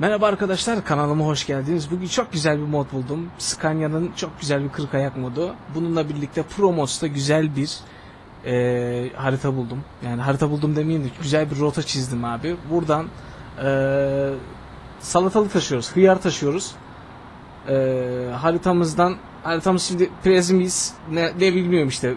Merhaba arkadaşlar kanalıma hoş geldiniz. Bugün çok güzel bir mod buldum. Scania'nın çok güzel bir 40 ayak modu. Bununla birlikte Pro Mods'ta güzel bir e, harita buldum. Yani harita buldum demeyeyim de güzel bir rota çizdim abi. Buradan e, salatalık taşıyoruz, hıyar taşıyoruz. E, haritamızdan haritamız şimdi Prezimis ne, ne bilmiyorum işte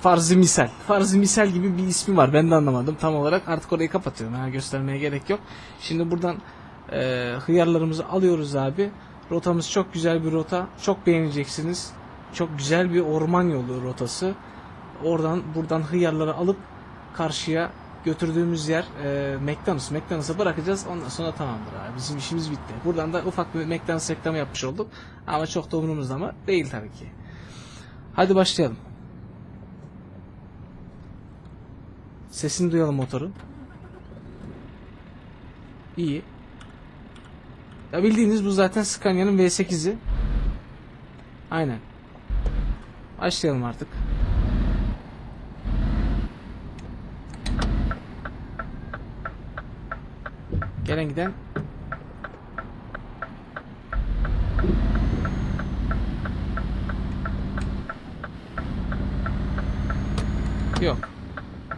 Farzı misal. Farzı misal gibi bir ismi var. Ben de anlamadım tam olarak. Artık orayı kapatıyorum. Ha, göstermeye gerek yok. Şimdi buradan e, hıyarlarımızı alıyoruz abi. Rotamız çok güzel bir rota. Çok beğeneceksiniz. Çok güzel bir orman yolu rotası. Oradan buradan hıyarları alıp karşıya götürdüğümüz yer e, McDonald's. McDonald's'a bırakacağız. Ondan sonra tamamdır abi. Bizim işimiz bitti. Buradan da ufak bir McDonald's reklamı yapmış olduk. Ama çok da umurumuzda ama değil tabii ki. Hadi başlayalım. Sesini duyalım motorun. İyi. Ya bildiğiniz bu zaten Scania'nın V8'i. Aynen. Başlayalım artık. Gelen giden Yok.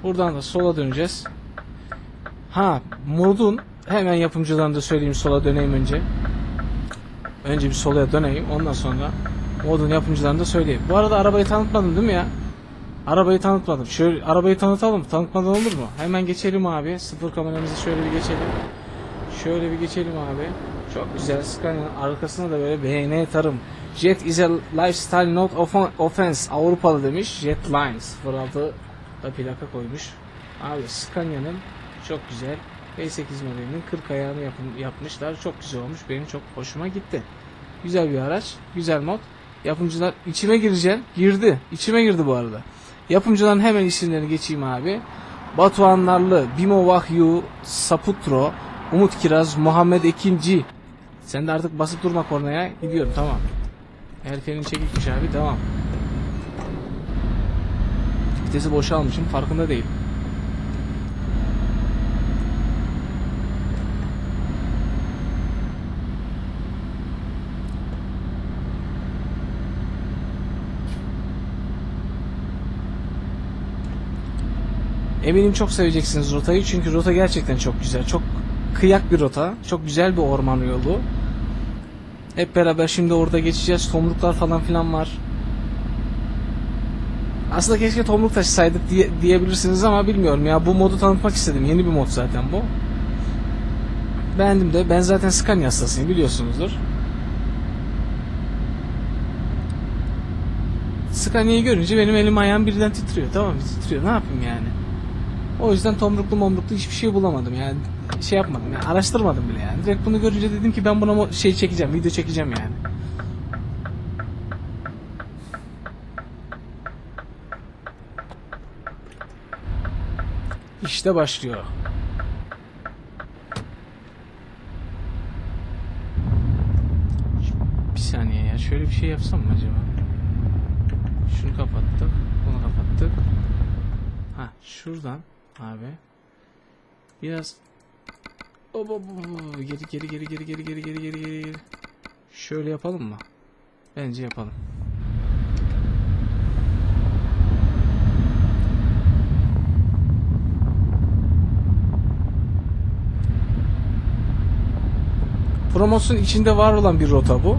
Buradan da sola döneceğiz. Ha, modun hemen yapımcılarını da söyleyeyim sola döneyim önce. Önce bir sola döneyim ondan sonra modun yapımcılarını da söyleyeyim. Bu arada arabayı tanıtmadım değil mi ya? Arabayı tanıtmadım. Şöyle arabayı tanıtalım. Tanıtmadan olur mu? Hemen geçelim abi. Sıfır kameramızı şöyle bir geçelim. Şöyle bir geçelim abi. Çok güzel. Scania'nın arkasına da böyle BN tarım. Jet is a lifestyle not offen- offense. Avrupalı demiş. Jet Lines 06 da plaka koymuş. Abi Scania'nın çok güzel V8 modelinin 40 ayağını yapım, yapmışlar. Çok güzel olmuş. Benim çok hoşuma gitti. Güzel bir araç. Güzel mod. Yapımcılar içime gireceğim. Girdi. İçime girdi bu arada. Yapımcıların hemen isimlerini geçeyim abi. Batuhan Narlı, Bimo Vahyu, Saputro, Umut Kiraz, Muhammed Ekinci. Sen de artık basıp durma kornaya. Gidiyorum tamam. El freni çekikmiş abi devam. Vitesi boşa almışım farkında değil. Eminim çok seveceksiniz rotayı çünkü rota gerçekten çok güzel. Çok kıyak bir rota. Çok güzel bir orman yolu. Hep beraber şimdi orada geçeceğiz. Tomruklar falan filan var. Aslında keşke tomruk taşısaydık diye, diyebilirsiniz ama bilmiyorum ya. Bu modu tanıtmak istedim. Yeni bir mod zaten bu. Beğendim de. Ben zaten Scania hastasıyım biliyorsunuzdur. Scania'yı görünce benim elim ayağım birden titriyor. Tamam? Titriyor. Ne yapayım yani? O yüzden tomruklu momruklu hiçbir şey bulamadım yani. Şey yapmadım yani. Araştırmadım bile yani. Direkt bunu görünce dedim ki ben buna şey çekeceğim. Video çekeceğim yani. İşte başlıyor. Bir saniye ya. Şöyle bir şey yapsam mı acaba? Şunu kapattık. Bunu kapattık. Ha şuradan abi. Biraz Hop, geri geri geri geri geri geri geri geri geri. Şöyle yapalım mı? Bence yapalım. Promos'un içinde var olan bir rota bu.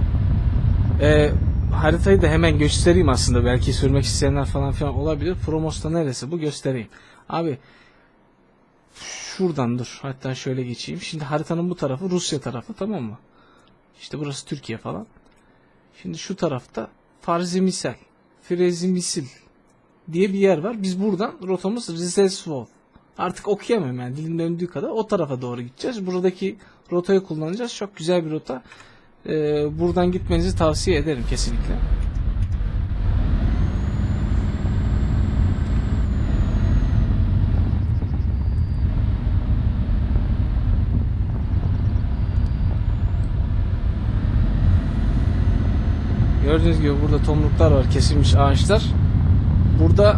Ee, haritayı da hemen göstereyim aslında. Belki sürmek isteyenler falan filan olabilir. Promos'ta neresi bu göstereyim. Abi şuradan dur. Hatta şöyle geçeyim. Şimdi haritanın bu tarafı Rusya tarafı tamam mı? İşte burası Türkiye falan. Şimdi şu tarafta Farzi Misal, Frezi Misil diye bir yer var. Biz buradan rotamız Rizesvol. Artık okuyamıyorum yani dilim döndüğü kadar o tarafa doğru gideceğiz. Buradaki rotayı kullanacağız. Çok güzel bir rota. Ee, buradan gitmenizi tavsiye ederim kesinlikle. Gördüğünüz gibi burada tomruklar var, kesilmiş ağaçlar. Burada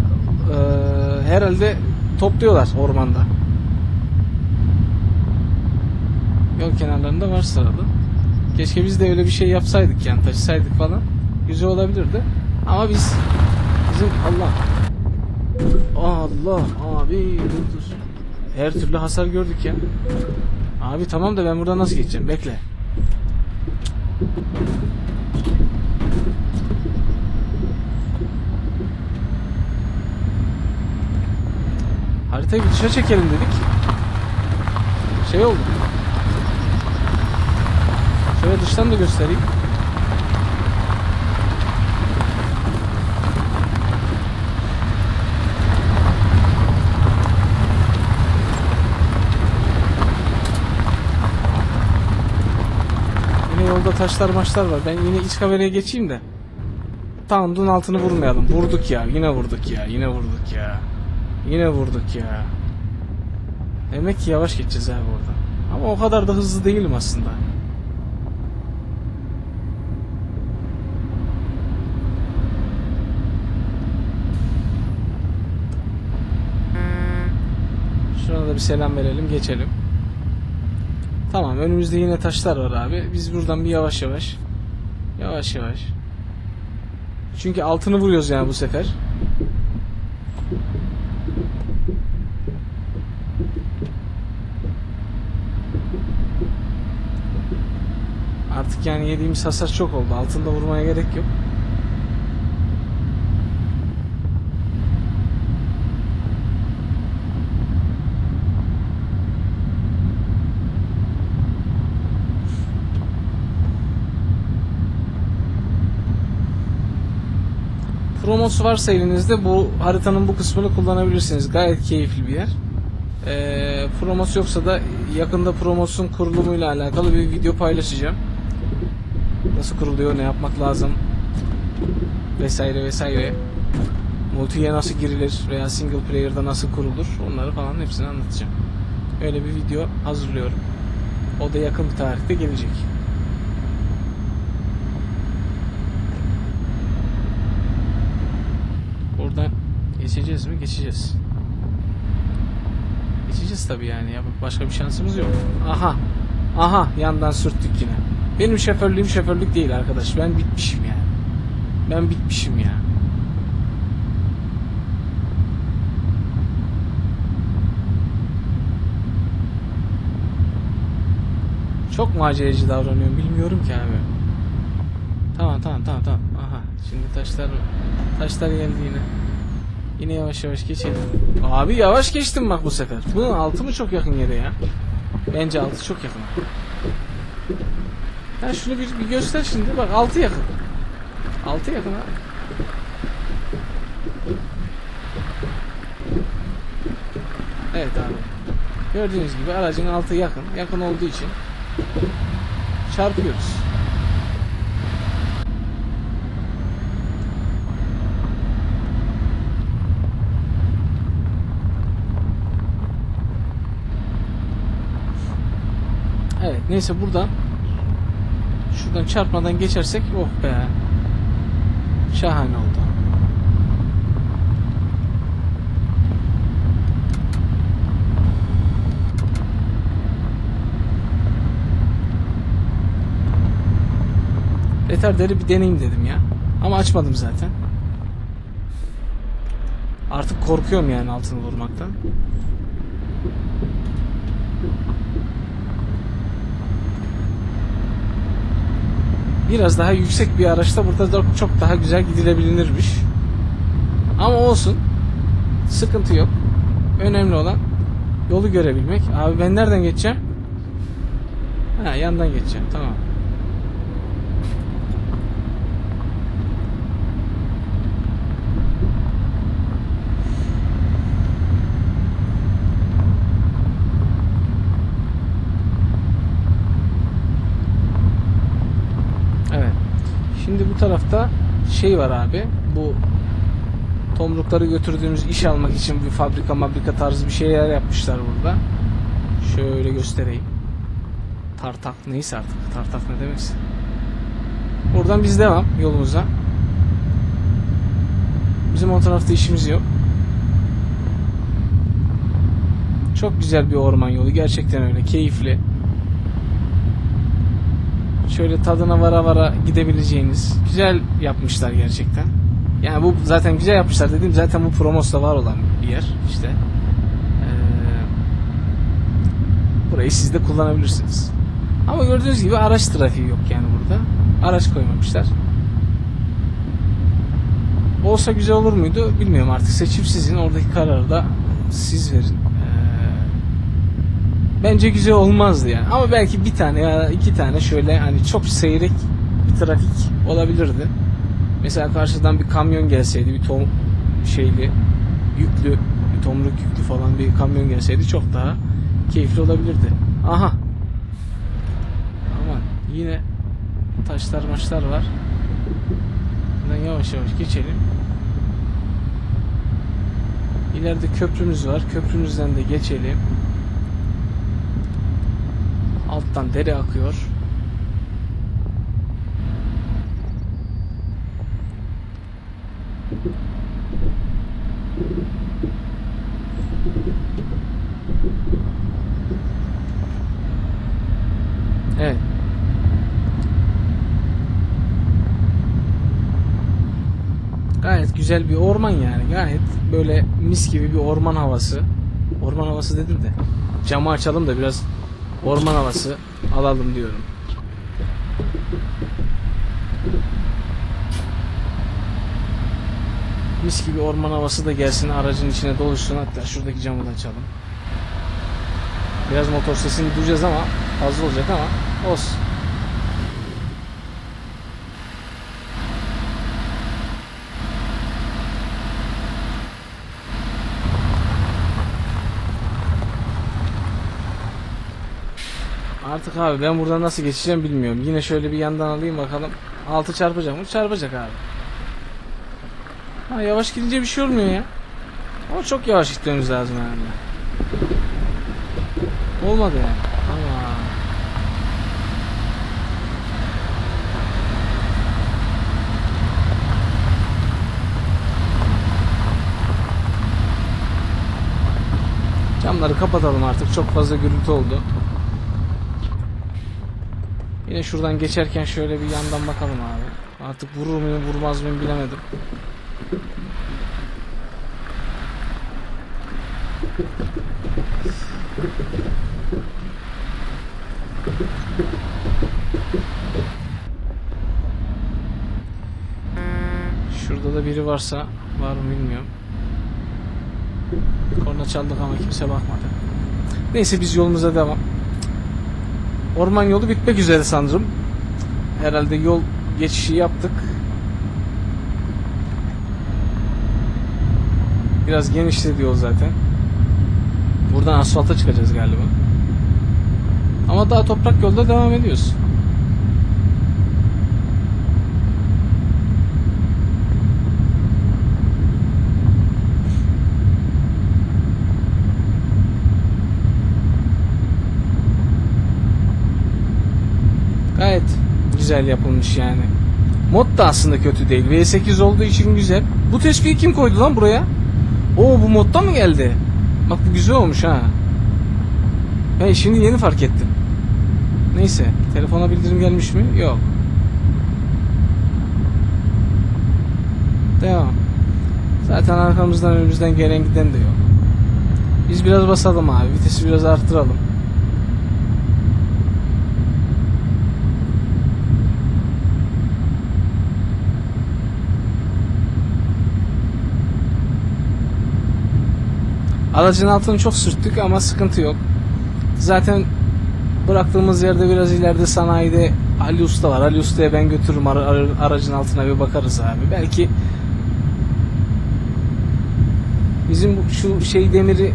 eee, herhalde topluyorlar ormanda. Yol kenarlarında var sıralı. Keşke biz de öyle bir şey yapsaydık yani taşısaydık falan. Güzel olabilirdi. Ama biz bizim Allah Allah abi dur dur. Her türlü hasar gördük ya. Abi tamam da ben buradan nasıl geçeceğim? Bekle. Haritayı bir dışa çekelim dedik. Şey oldu. Şöyle dıştan da göstereyim. Yine yolda taşlar maçlar var. Ben yine iç kameraya geçeyim de. Tamam altını vurmayalım. Vurduk ya. Yine vurduk ya. Yine vurduk ya. Yine vurduk ya. Demek ki yavaş geçeceğiz abi orada. Ama o kadar da hızlı değilim aslında. Şuna da bir selam verelim geçelim. Tamam önümüzde yine taşlar var abi. Biz buradan bir yavaş yavaş. Yavaş yavaş. Çünkü altını vuruyoruz yani bu sefer. Artık yani yediğimiz hasar çok oldu. Altında vurmaya gerek yok. Promos varsa elinizde bu haritanın bu kısmını kullanabilirsiniz. Gayet keyifli bir yer. Ee, promos yoksa da yakında promosun kurulumuyla alakalı bir video paylaşacağım. Nasıl kuruluyor, ne yapmak lazım vesaire vesaire. Multiye nasıl girilir veya single player'da nasıl kurulur onları falan hepsini anlatacağım. Öyle bir video hazırlıyorum. O da yakın bir tarihte gelecek. Buradan geçeceğiz mi? Geçeceğiz. Geçeceğiz tabii yani. Ya başka bir şansımız yok. Aha. Aha yandan sürttük yine. Benim şoförlüğüm şoförlük değil arkadaş. Ben bitmişim yani. Ben bitmişim ya. Çok maceracı davranıyorum. Bilmiyorum ki abi. Tamam tamam tamam tamam. Aha. Şimdi taşlar taşlar geldi yine. Yine yavaş yavaş geçelim. Abi yavaş geçtim bak bu sefer. Bunun altı mı çok yakın yere ya? Bence altı çok yakın. Ya şunu bir, bir göster şimdi. Bak altı yakın. Altı yakın ha. Evet abi. Gördüğünüz gibi aracın altı yakın. Yakın olduğu için çarpıyoruz. Evet neyse buradan şuradan çarpmadan geçersek oh be şahane oldu. Retarderi bir deneyim dedim ya. Ama açmadım zaten. Artık korkuyorum yani altını vurmaktan. Biraz daha yüksek bir araçta burada da çok daha güzel gidilebilirmiş. Ama olsun. Sıkıntı yok. Önemli olan yolu görebilmek. Abi ben nereden geçeceğim? Ha yandan geçeceğim. Tamam. Evet. Şimdi bu tarafta şey var abi. Bu tomrukları götürdüğümüz iş almak için bir fabrika mabrika tarzı bir şeyler yapmışlar burada. Şöyle göstereyim. Tartak neyse artık. Tartak ne demekse. Buradan biz devam yolumuza. Bizim o tarafta işimiz yok. Çok güzel bir orman yolu. Gerçekten öyle. Keyifli. Şöyle tadına vara vara gidebileceğiniz. Güzel yapmışlar gerçekten. Yani bu zaten güzel yapmışlar dediğim zaten bu Promos'ta var olan bir yer işte. Ee, burayı siz de kullanabilirsiniz. Ama gördüğünüz gibi araç trafiği yok yani burada. Araç koymamışlar. Olsa güzel olur muydu bilmiyorum artık seçim sizin oradaki kararı da siz verin. Bence güzel olmazdı yani ama belki bir tane ya iki tane şöyle hani çok seyrek bir trafik olabilirdi. Mesela karşıdan bir kamyon gelseydi bir tom şeyli yüklü bir tomruk yüklü falan bir kamyon gelseydi çok daha keyifli olabilirdi. Aha. Aman yine taşlar maçlar var. Buradan yavaş yavaş geçelim. İleride köprümüz var. Köprümüzden de geçelim. Alttan dere akıyor. Evet. Gayet güzel bir orman yani. Gayet böyle mis gibi bir orman havası. Orman havası dedim de. Camı açalım da biraz orman havası alalım diyorum. Mis gibi orman havası da gelsin aracın içine doluşsun. Hatta şuradaki camı da açalım. Biraz motor sesini duyacağız ama fazla olacak ama olsun. Artık abi ben buradan nasıl geçeceğim bilmiyorum. Yine şöyle bir yandan alayım bakalım. Altı çarpacak mı? Çarpacak abi. Ha yavaş gidince bir şey olmuyor ya. Ama çok yavaş gitmemiz lazım yani. Olmadı yani. Camları kapatalım artık. Çok fazla gürültü oldu. Yine şuradan geçerken şöyle bir yandan bakalım abi. Artık vurur muyum vurmaz mıyım bilemedim. Şurada da biri varsa var mı bilmiyorum. Korna çaldık ama kimse bakmadı. Neyse biz yolumuza devam. Orman yolu bitmek üzere sanırım. Herhalde yol geçişi yaptık. Biraz genişledi yol zaten. Buradan asfalta çıkacağız galiba. Ama daha toprak yolda devam ediyoruz. Gayet güzel yapılmış yani. Mod da aslında kötü değil. V8 olduğu için güzel. Bu tespihi kim koydu lan buraya? Oo bu modda mı geldi? Bak bu güzel olmuş ha. Ben şimdi yeni fark ettim. Neyse. Telefona bildirim gelmiş mi? Yok. Devam. Zaten arkamızdan önümüzden gelen giden de yok. Biz biraz basalım abi. Vitesi biraz arttıralım. Aracın altını çok sürttük ama sıkıntı yok. Zaten bıraktığımız yerde biraz ileride sanayide Ali Usta var. Ali Usta'ya ben götürürüm ara- ara- aracın altına bir bakarız abi. Belki bizim şu şey demiri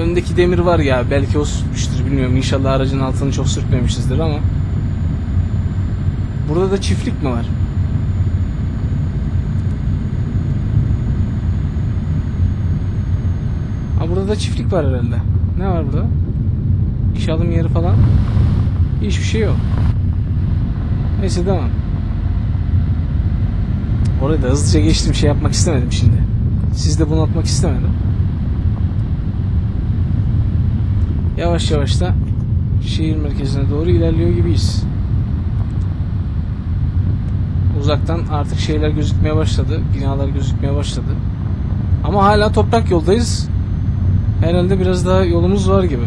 öndeki demir var ya belki o sürtmüştür bilmiyorum. İnşallah aracın altını çok sürtmemişizdir ama burada da çiftlik mi var? Burada da çiftlik var herhalde. Ne var burada? İş alım yeri falan. Hiçbir şey yok. Neyse devam. Orada da hızlıca geçtim şey yapmak istemedim şimdi. Siz de bunu atmak istemedim. Yavaş yavaş da şehir merkezine doğru ilerliyor gibiyiz. Uzaktan artık şeyler gözükmeye başladı. Binalar gözükmeye başladı. Ama hala toprak yoldayız. Herhalde biraz daha yolumuz var gibi.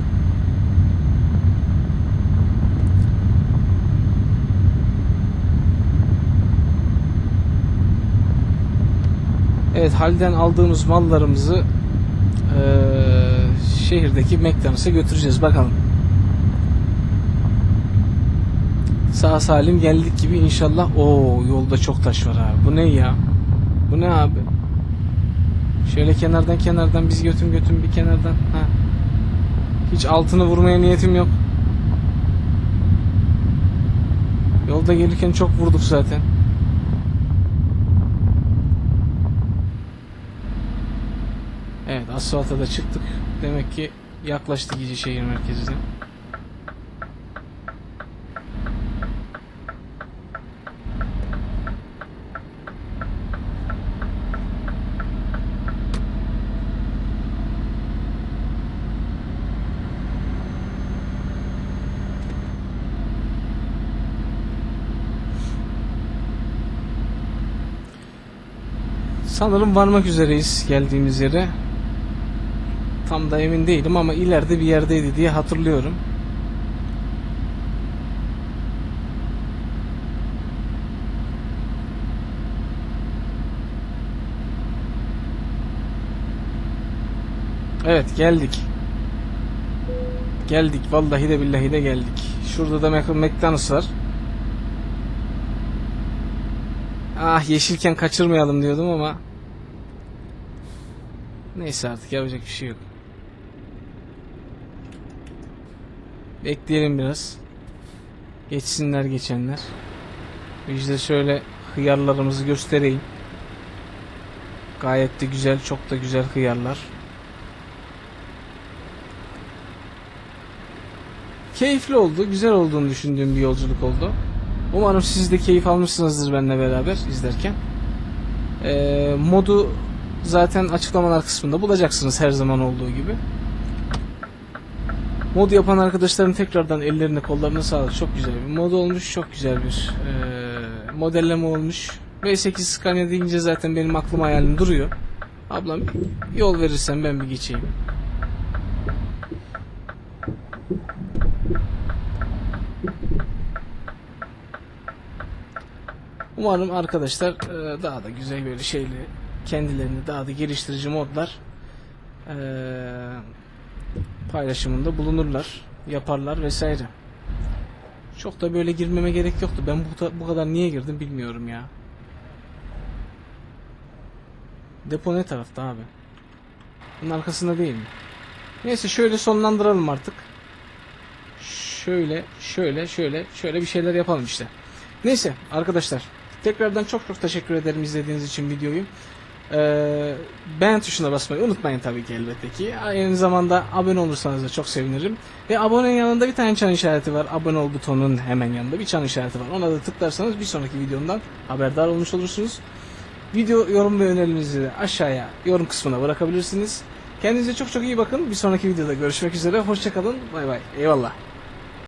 Evet halden aldığımız mallarımızı eee, şehirdeki McDonald's'a götüreceğiz bakalım. Sağ salim geldik gibi inşallah. Oo yolda çok taş var abi. Bu ne ya? Bu ne abi? Şöyle kenardan kenardan biz götüm götüm bir kenardan. Ha. Hiç altını vurmaya niyetim yok. Yolda gelirken çok vurduk zaten. Evet asfalta da çıktık. Demek ki yaklaştık iyice şehir merkezine. Sanırım varmak üzereyiz geldiğimiz yere. Tam da emin değilim ama ileride bir yerdeydi diye hatırlıyorum. Evet geldik. Geldik vallahi de billahi de geldik. Şurada da McDonald's var. Ah yeşilken kaçırmayalım diyordum ama Neyse artık yapacak bir şey yok. Bekleyelim biraz. Geçsinler geçenler. İşte şöyle hıyarlarımızı göstereyim. Gayet de güzel, çok da güzel hıyarlar. Keyifli oldu, güzel olduğunu düşündüğüm bir yolculuk oldu. Umarım siz de keyif almışsınızdır benimle beraber izlerken. Ee, modu zaten açıklamalar kısmında bulacaksınız her zaman olduğu gibi. Mod yapan arkadaşların tekrardan ellerine kollarına sağlık. Çok güzel bir mod olmuş. Çok güzel bir e, modelleme olmuş. V8 Scania deyince zaten benim aklım hayalim duruyor. Ablam yol verirsen ben bir geçeyim. Umarım arkadaşlar e, daha da güzel böyle şeyli kendilerini daha da geliştirici modlar e, paylaşımında bulunurlar, yaparlar vesaire. Çok da böyle girmeme gerek yoktu. Ben bu kadar niye girdim bilmiyorum ya. Depo ne tarafta abi? Bunun arkasında değil mi? Neyse şöyle sonlandıralım artık. Şöyle, şöyle, şöyle, şöyle bir şeyler yapalım işte. Neyse arkadaşlar. Tekrardan çok çok teşekkür ederim izlediğiniz için videoyu. Ee, beğen tuşuna basmayı unutmayın tabii ki elbette ki. Aynı zamanda abone olursanız da çok sevinirim. Ve abonenin yanında bir tane çan işareti var. Abone ol butonunun hemen yanında bir çan işareti var. Ona da tıklarsanız bir sonraki videomdan haberdar olmuş olursunuz. Video yorum ve önerilerinizi de aşağıya yorum kısmına bırakabilirsiniz. Kendinize çok çok iyi bakın. Bir sonraki videoda görüşmek üzere. Hoşçakalın. Bay bay. Eyvallah.